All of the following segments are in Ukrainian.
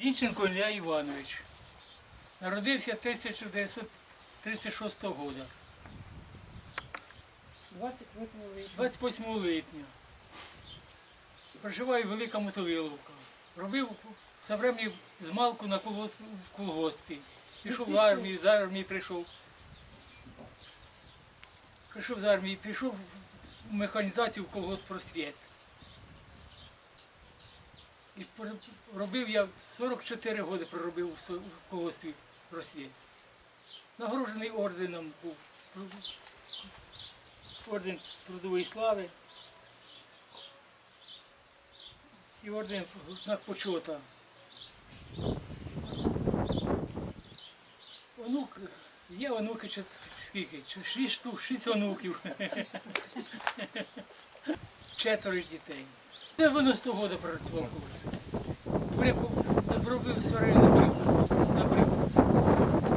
Зінченко Ілля Іванович. Народився 1936 року, 28 липня. 28 липня. Проживаю Велика Мотовиловка. Робив все время з малку на колгосп- в колгоспі. Пішов в армію, з армії прийшов. Прийшов з армії, пішов в механізацію в колгосп просвіт. І робив я 44 роки проробив в колгоспі просвіт. Нагороджений орденом був. Орден трудової слави. І орден знак почота. Онук, є онуки чи скільки? Шість штук, шість онуків. Четверо дітей. 90 року працював. Брику, робив сварину на брику. На брику.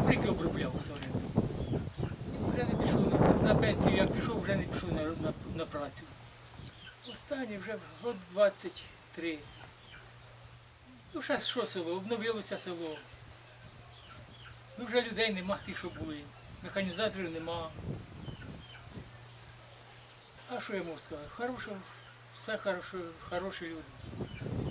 Брики обробляв сварину. Вже не пішов на, на пенсію, як пішов, вже не пішов на, на, на працю. Останній вже год 23. Ну, ще що село, обновилося село. Ну, вже людей нема тих, що були. Механізаторів нема. А що я можу сказати? Хороше, все хороші, хороші люди.